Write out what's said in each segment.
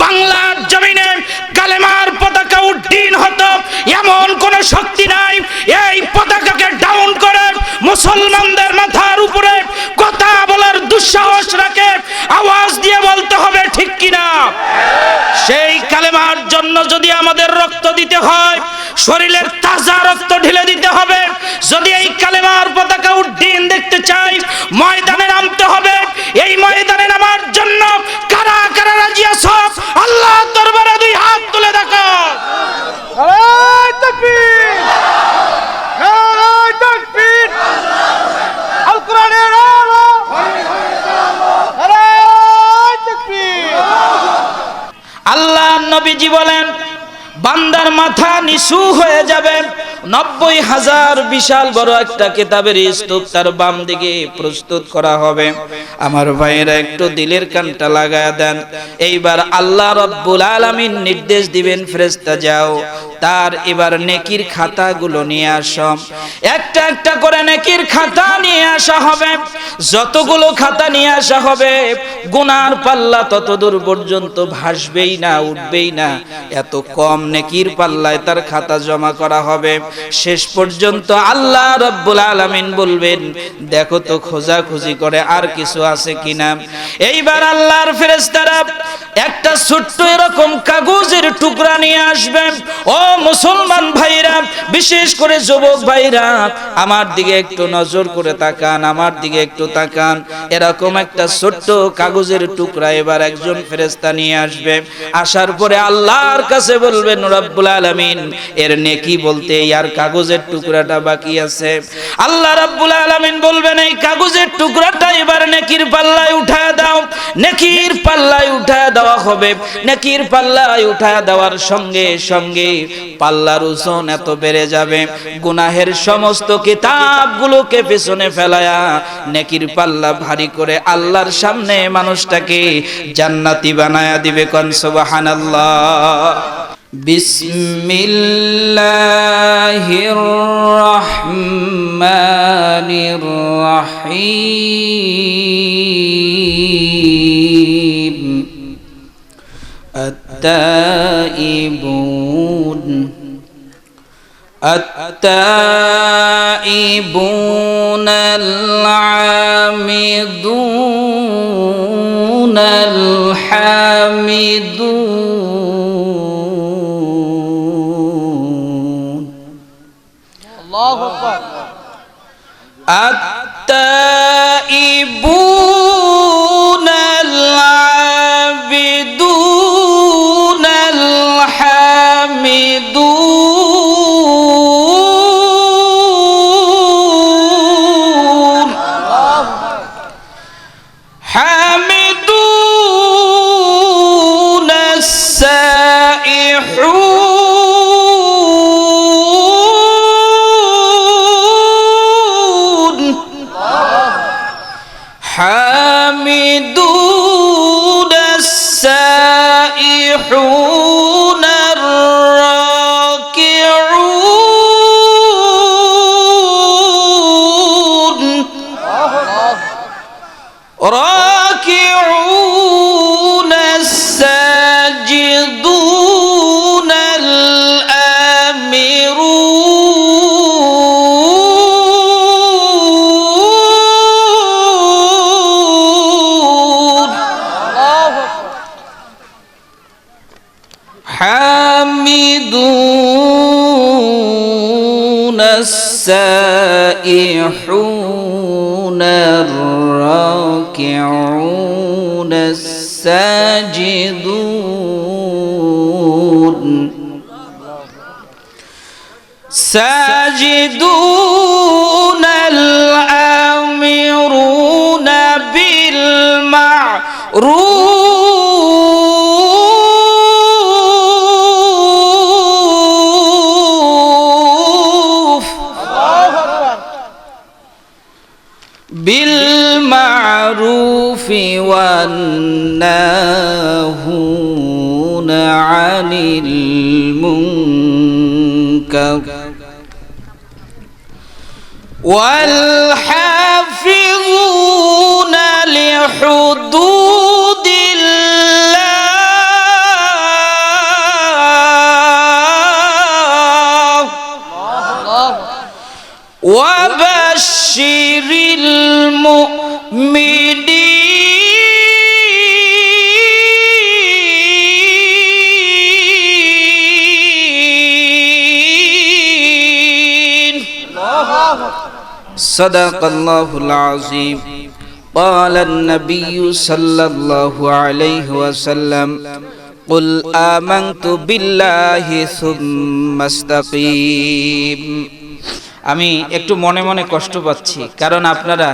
বাংলার জমিনে কালেমার পতাকা উড্ডীন হতো। এমন কোন শক্তি নাই। এই পতাকাকে ডাউন করে মুসলমানদের মাথার উপরে কথা বলার দুঃসাহস রাখে। আওয়াজ দিয়ে বলতে হবে, ঠিক কিনা? সেই কালেমার জন্য যদি আমাদের রক্ত দিতে হয়, শরীরের তাজা রক্ত ঢেলে দিতে হবে। যদি এই কালেমার পতাকা উড্ডীন দেখতে চাই, ময়দানে নামতে হবে। এই ময়দানে নামার জন্য কারা কারা রাজি আছো আল্লাহ দরবারে দুই হাত তুলে দেখো নারায় তাকবীর নারায় তাকবীর আল কোরআনের আলো নারায় তাকবীর আল্লাহ নবীজি বলেন, বান্দার মাথা নিচু হয়ে যাবে। নব্বই হাজার বিশাল বড় একটা কিতাবের স্তূপ তার বাম দিকে প্রস্তুত করা হবে। আমার ভাইয়েরা, একটু দিলের কানটা লাগায় দেন। এইবার আল্লাহ রব্বুল আলামিন নির্দেশ দিবেন, ফেরেশতা যাও। তার এবার নেকির খাতাগুলো নিয়ে আসো। একটা একটা করে নেকির খাতা নিয়ে আসা হবে। যতগুলো খাতা নিয়ে আসা হবে, গুনার পাল্লা তত দূর পর্যন্ত ভাসবেই না, উঠবেই না। এত কম নেকির পাল্লায় তার খাতা জমা করা হবে। শেষ পর্যন্ত আল্লাহ রব্বুল আলামিন বলবেন, দেখো তো খোঁজাখুঁজি করে আর কিছু আছে কিনা? এইবার আল্লাহর ফেরেশতারা একটা ছোট্ট এরকম কাগজের টুকরা নিয়ে আসবেন ও মুসলমান ভাইরা, বিশেষ করে যুবক ভাইরা, আমার দিকে একটু নজর করে তাকান, আমার দিকে একটু তাকান। এরকম একটা ছোট্ট কাগজের টুকরা এবার একজন ফেরেশতা নিয়ে আসবে। আসার পরে আল্লাহর কাছে বলবেন, রব্বুল আলামিন, এর নেকি বলতে আর কাগজের টুকরাটা বাকি আছে। আল্লাহ রব্বুল আলামিন বলবেন, এই কাগজের টুকরাটা এবার নেকির পাল্লায় উঠায় দাও। নেকির পাল্লায় উঠায় দেওয়া হবে। নেকির পাল্লায় উঠায় দেওয়ার সঙ্গে সঙ্গে পাল্লার ওজন এত বেড়ে যাবে। গুনাহের সমস্ত কিতাবগুলোকে পেছনে ফেলায়া নেকির পাল্লা ভারী করে আল্লাহর সামনে মানুষটাকে জান্নাতি বানায়া দিবে কন সুবহানাল্লাহ। বিসমিল্লাহির রহমানির রহিম। التائبون العامدون الحامدون الله أكبر. التائبون ساجدون الآمرون بالمعروف بالمعروف والناهون عن المنكر والحافظون لحدود الله. وبشر المؤمنين. صدق الله العظيم قال النبي صلى الله عليه وسلم قل آمنت بالله ثم استقيم আমি একটু মনে মনে কষ্ট পাচ্ছি কারণ আপনারা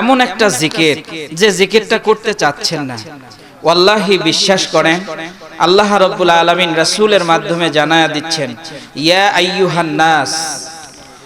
এমন একটা জিকির যে জিকিরটা করতে চাচ্ছেন না ওয়াল্লাহি বিশ্বাস করেন আল্লাহ রব্বুল আলামিন রাসূলের মাধ্যমে জানায়া দিচ্ছেন ইয়া আইয়ুহান নাস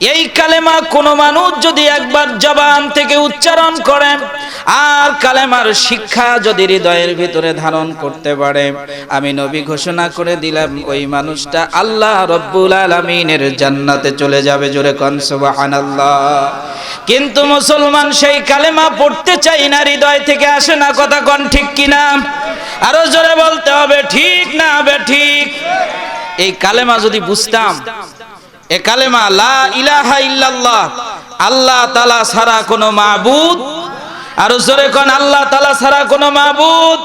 এই কালেমা কোনো মানুষ যদি একবার জবান থেকে উচ্চারণ করেন, আর কালেমার শিক্ষা যদি হৃদয়ের ভিতরে ধারণ করতে পারে, আমি নবী ঘোষণা করে দিলাম, ওই মানুষটা আল্লাহ রব্বুল আলমিনের জান্নাতে চলে যাবে, জোরে কন সুবহানাল্লাহ। কিন্তু মুসলমান সেই কালেমা পড়তে চাই না, হৃদয় থেকে আসে না, কথা কন ঠিক কিনা? আরও জোরে বলতে হবে, ঠিক না হবে ঠিক? এই কালেমা যদি বুঝতাম এ কালেমা, লা ইলাহা ইল্লাল্লাহ আল্লাহ তালা ছাড়া কোনো মাবুদ। আর জোরে কোন, আল্লাহ তালা ছাড়া কোনো মাবুদ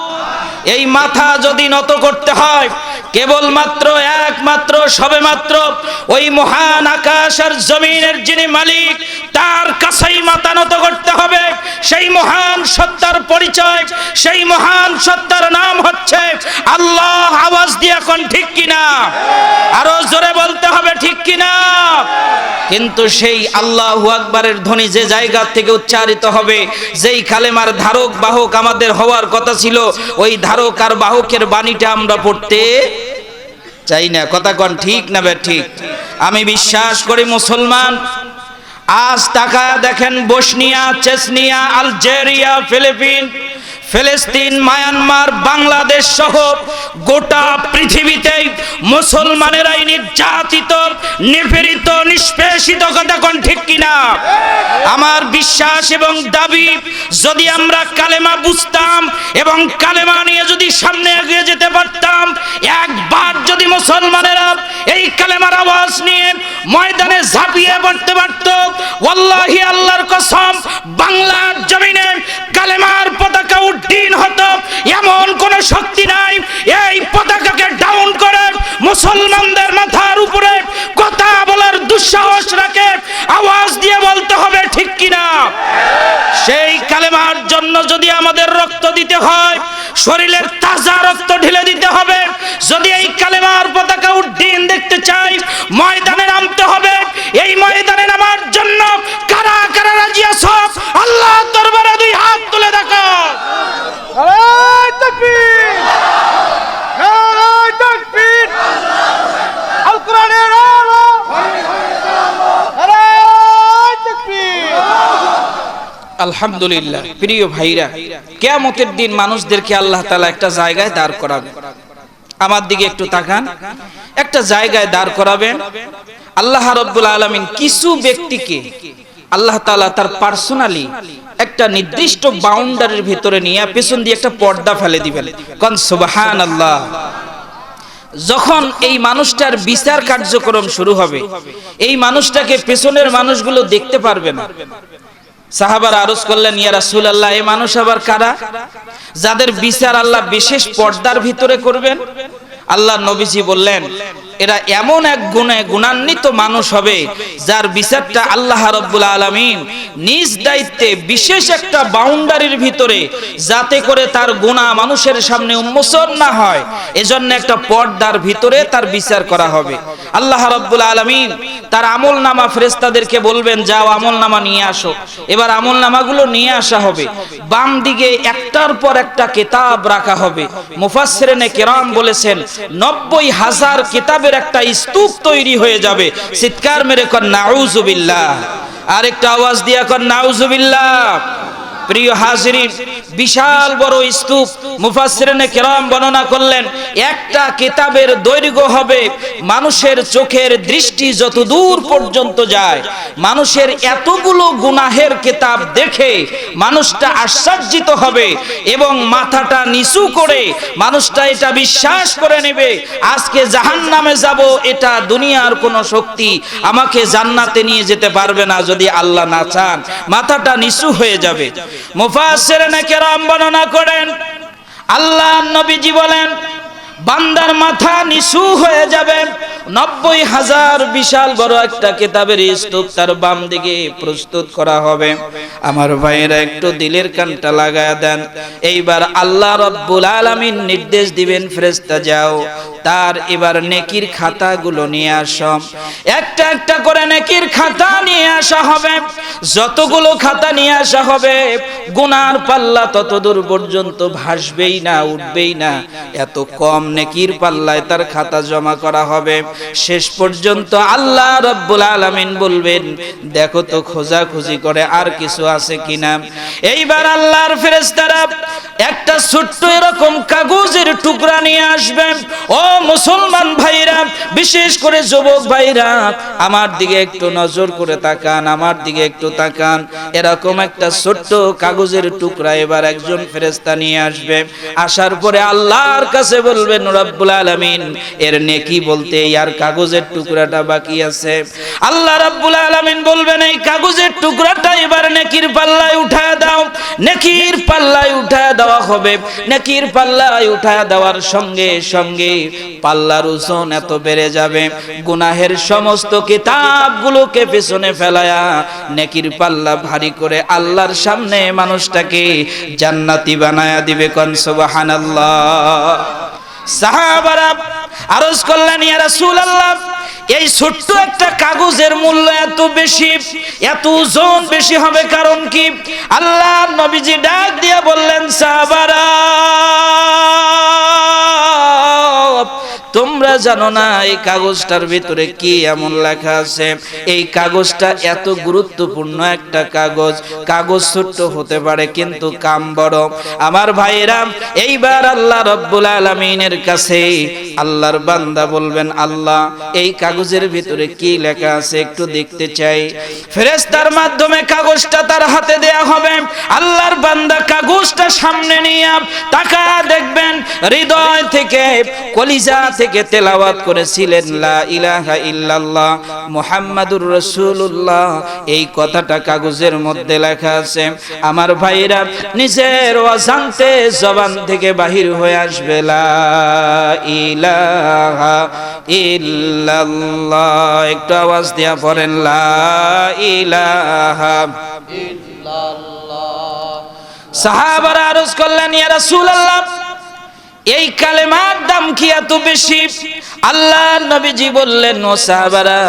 এই মাথা যদি নত করতে হয়, কেবলমাত্র, একমাত্র, সবেমাত্র ওই মহান আকাশ আর জমিনের যিনি মালিক তার কাছেই মাথা নত করতে হবে। সেই মহান সত্তার পরিচয়, সেই মহান সত্তার নাম হচ্ছে আল্লাহ। আওয়াজ দিয়ে এখন ঠিক কিনা? আরও জোরে বলতে হবে ঠিক কিনা? কিন্তু সেই আল্লাহ আকবরের ধ্বনি যে জায়গা থেকে উচ্চারিত হবে, যেই কালেমার ধারক, বাহক আমাদের হওয়ার কথা ছিল, ওই ধারক আর বাহকের বাণীটা আমরা পড়তে চাই না। কথা কন, ঠিক না বে, ঠিক? আমি বিশ্বাস করি মুসলমান আজ টাকা দেখেন বসনিয়া, চেসনিয়া, আলজেরিয়া, ফিলিপিন, ফিলিস্তিন, মায়ানমার, বাংলাদেশ সহ গোটা পৃথিবীতে মুসলমানেরাই নির্যাতিত, নিপীড়িত, নিষ্পেষিত কথা কোন ঠিক কিনা? আমার বিশ্বাস এবং দাবি, যদি আমরা কালেমা বুঝতাম এবং কালেমা নিয়ে যদি সামনে এগিয়ে যেতে পারতাম, একবার যদি মুসলমানেরা এই কালেমার আওয়াজ নিয়ে ময়দানে ঝাঁপিয়ে পড়তে পারত। ওয়াল্লাহি আল্লাহর কসম, বাংলার জমিনে কালেমার পতাকা উড্ডীন হতো। এমন কোন শক্তি নাই, এই পতাকাকে ডাউন করে মুসলমানদের মাথার উপরে কথা বলার দুঃসাহস রাখে। আওয়াজ দিয়ে বলতে হবে, ঠিক কিনা? সেই কালেমার জন্য যদি আমাদের রক্ত দিতে হয়, শরীরের তাজা রক্ত ঢেলে দিতে হবে। যদি এই কালেমার পতাকা উড্ডীন দেখতে চাই, ময়দানে নামতে হবে। এই ময়দানে নামার জন্য কারা কারা রাজি আছো? আলহামদুলিল্লাহ। প্রিয় ভাইরা, কেয়ামতের দিন মানুষদেরকে আল্লাহ তালা একটা জায়গায় দাঁড় করাবে। আমার দিকে একটু তাকান। একটা জায়গায় দাঁড় করাবেন আল্লাহ রব্বুল আলামিন কিছু ব্যক্তিকে আল্লাহ তাআলা তার পার্সোনালি একটা নির্দিষ্ট বাউন্ডারির ভিতরে নিয়ে পেছন দিয়ে একটা পর্দা ফেলে দিবেন। কন সুবহানাল্লাহ। যখন এই মানুষটার বিচার কার্যক্রম শুরু হবে, এই মানুষটাকে পেছনের মানুষগুলো দেখতে পারবে না। সাহাবার আরজ করলেন, ইয়া রাসূলুল্লাহ, এই মানুষ আবার কারা? যাদের বিচার আল্লাহ বিশেষ পর্দার ভিতরে করবেন, আল্লাহ নবীজি বললেন এরা এমন এক গুণে গুণান্বিত মানুষ হবে, যার বিচারটা আল্লাহ রব্বুল আলামিন নিজ দায়িত্বে বিশেষ একটা বাউন্ডারির ভিতরে যাতে করে তার গুণা মানুষের সামনে উন্মোচন না হয়, এজন্য একটা পর্দার ভিতরে তার বিচার করা হবে। আল্লাহ রব্বুল আলামিন তার আমল নামা ফেরেস্তাদেরকে বলবেন, যাও আমল নামা নিয়ে আসো। এবার আমল নামাগুলো নিয়ে আসা হবে। বাম দিকে একটার পর একটা কেতাব রাখা হবে। মুফাসসিরিনে কেরাম বলেছেন, নব্বই হাজার কেতাবের একটা স্তূপ তৈরি হয়ে যাবে। চিৎকার মেরে কর, নাউজুবিল্লাহ। আরেকটা আওয়াজ দিয়া কর, নাউজুবিল্লাহ। প্রিয় হাজিরিন, বিশাল বড় স্তূপ মুফাসসিরিনে কেরাম বর্ণনা করলেন, একটা কিতাবের দৈর্ঘ্য হবে মানুষের চোখের দৃষ্টি যত দূর পর্যন্ত যায়, মানুষের এতগুলো গুনাহের কিতাব দেখে মানুষটা আশ্চর্যিত হবে এবং মাথাটা নিচু করে মানুষটা এটা বিশ্বাস করে নেবে, আজকে জাহান্নামে যাব, এটা দুনিয়ার কোনো শক্তি আমাকে জান্নাতে নিয়ে যেতে পারবে না যদি আল্লাহ না চান, মাথাটা নিচু হয়ে যাবে। মুফাসসিরিনে কেরাম বর্ণনা করেন আল্লাহ নবীজি বলেন বান্দার মাথা নিচু হয়ে যাবে নব্বই হাজার বিশাল বড় একটা কেতাবের স্তূপ তার বাম দিকে প্রস্তুত করা হবে। আমার ভাইয়েরা একটু দিলের কানটা লাগায় দেন। এইবার আল্লাহ রব্বুল আলামিন নির্দেশ দিবেন, ফেরেশতা যাও, তার এবার নেকির খাতাগুলো নিয়ে আসো। একটা একটা করে নেকির খাতা নিয়ে আসা হবে। যতগুলো খাতা নিয়ে আসা হবে, গুনার পাল্লা তত দূর পর্যন্ত ভাসবেই না, উঠবেই না। এত কম নেকির পাল্লায় তার খাতা জমা করা হবে। শেষ পর্যন্ত আল্লাহ রব্বুল আলামিন বলবেন, দেখো তো খোঁজাখুঁজি করে আর কিছু আছে কিনা? এইবার আল্লাহর ফেরেশতারা একটা ছোট্ট এরকম কাগজের টুকরা নিয়ে আসবেন ও মুসলমান ভাইরা, বিশেষ করে যুবক ভাইরা, আমার দিকে একটু নজর করে তাকান, আমার দিকে একটু তাকান। এরকম একটা ছোট্ট কাগজের টুকরা এবার একজন ফেরেশতা নিয়ে আসবে। আসার পরে আল্লাহর কাছে বলবেন, রব্বুল আলামিন, এর নেকি বলতে আর কাগজের টুকরাটা বাকি আছে। আল্লাহ রব্বুল আলামিন বলবেন, এই কাগজের টুকরাটা এবার নেকির পাল্লায় উঠায় দাও। নেকির পাল্লায় উঠায় দেওয়া হবে। নেকির পাল্লায় উঠায় দেওয়ার সঙ্গে সঙ্গে পাল্লার ওজন এত বেড়ে যাবে। গুনাহের সমস্ত কিতাবগুলোকে পেছনে ফেলায়া নেকির পাল্লা ভারী করে আল্লাহর সামনে মানুষটাকে জান্নাতি বানায়া দিবে কন, সুবহানাল্লাহ। সাহাবারা আরজ করলেন, ইয়া রাসূলুল্লাহ, এই ছোট্ট একটা কাগজের মূল্য এত বেশি, এত ওজন বেশি হবে কারণ কি? আল্লাহ নবীজি ডাক দিয়ে বললেন, সাহাবারা, তোমরা জানো না এই কাগজটার ভিতরে কি এমন লেখা আছে? এই কাগজটা এত গুরুত্বপূর্ণ একটা কাগজ কাগজ ছোট্ট হতে পারে কিন্তু কাম বড়। আমার ভাইরা এইবার আল্লাহ রব্বুল আলমিনের কাছে আল্লাহর বান্দা বলবেন, আল্লাহ, এই কাগজের ভিতরে কি লেখা আছে একটু দেখতে চাই। ফেরেস্তার মাধ্যমে কাগজটা তার হাতে দেয়া হবে। আল্লাহর বান্দা কাগজটা সামনে নিয়ে টাকা দেখবেন, হৃদয় থেকে, কলিজা থেকে তেলাওয়াত করেছিলেন, লা ইলাহা ইল্লাল্লাহ মুহাম্মাদুর রাসূলুল্লাহ। এই কথাটা কাগজের মধ্যে লেখা আছে। আমার ভাইরা, নিজের অজান্তে জবান থেকে বাহির হয়ে আসবে, লা ইলাহা একটু আওয়াজ দিয়া পড়েন লা সাহাবারা আরজ করলেন ইয়া রাসূলুল্লাহ। এই কালেমার দাম কি এত বেশি? আল্লাহ নবীজি বললেন, ও সাহাবারা,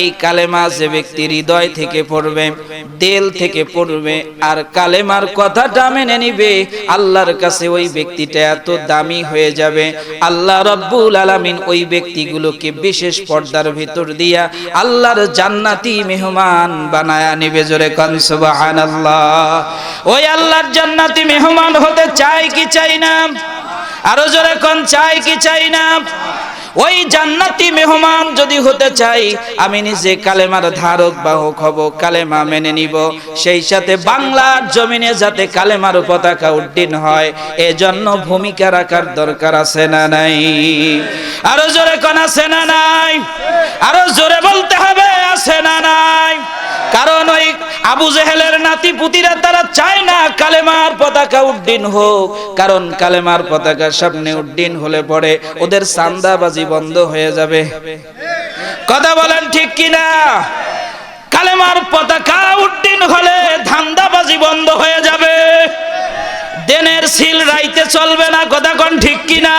এই কালেমা যে ব্যক্তির হৃদয় থেকে পড়বে, দিল থেকে পড়বে, আর কালেমার কথাটা মেনে নিবে, আল্লাহর কাছে ওই ব্যক্তিটা এত দামি হয়ে যাবে। আল্লাহ রব্বুল আলামিন ওই ব্যক্তিগুলোকে বিশেষ পর্দার ভিতর দিয়া আল্লাহর জান্নাতি মেহমান বানায়া নিবে জোরে কন, সুবহানাল্লাহ। ওই আল্লাহর জান্নাতি মেহমান হতে চাই কি চাই না? আরও জোরে কোন চাই কি চাই না? ওই জান্নাতি মেহমান যদি হতে চাই, আমি নিজে কালেমার ধারক, বাহক হব, কালেমা মেনে নিব। সেই সাথে বাংলার জমিনে যাতে কালেমার পতাকা উড্ডীন হয়, এজন্য ভূমিকা রাখার দরকার আছে না নাই? আরও জোরে কোন আছে না নাই? আরও জোরে বলতে হবে, আছে না নাই? কারণ ওই আবু জেহেলের নাতি পুতিরা তারা চায় না কালেমার পতাকা উড্ডীন হোক। কারণ কালেমার পতাকা সামনে উড্ডীন হলে পরে ওদের সান্দাবাজি বন্ধ হয়ে যাবে। কথা বলেন ঠিক কিনা? কালেমার পতাকা উড্ডীন হলে ধান্দাবাজি বন্ধ হয়ে যাবে। দেনের সিল রাইতে চলবে না, কথা কোন ঠিক কিনা?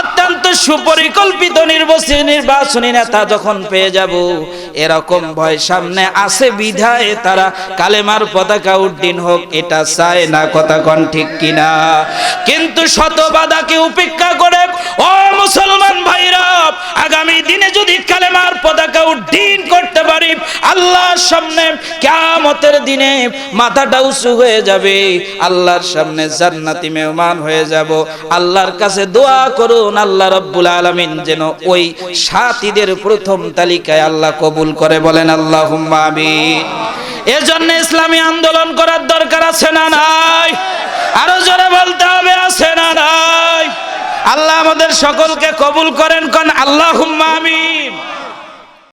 অত্যন্ত সুপরিকল্পিত নির্বাচনী নির্বাচনী নেতা যখন পেয়ে যাব এরকম ভয় সামনে আসে বিধায় তারা। কালেমার পতাকা উড্ডীন হোক, এটা চায় না, কথা কন ঠিক কিনা। কিন্তু শত বাধাকে উপেক্ষা করে, ও মুসলমান ভাইরা, আগামী দিনে যদি কালেমার পতাকা উড্ডীন করতে পারি, আল্লাহর সামনে কিয়ামতের দিনে মাথাটা উঁচু হয়ে যাবে, আল্লাহর সামনে জান্নাতি মেহমান হয়ে যাব। আল্লাহর কাছে দোয়া করুন, আল্লাহ রব্বুল আলামিন যেন ওই সাথীদের প্রথম তালিকায় আল্লাহ কবুল করে বলেন আল্লাহ আমিন। এজন্য ইসলামী আন্দোলন করার দরকার আছে না নাই? আরও জোরে বলতে হবে, আছে না নাই? আল্লাহ আমাদের সকলকে কবুল করেন, কন আল্লাহ আমিন।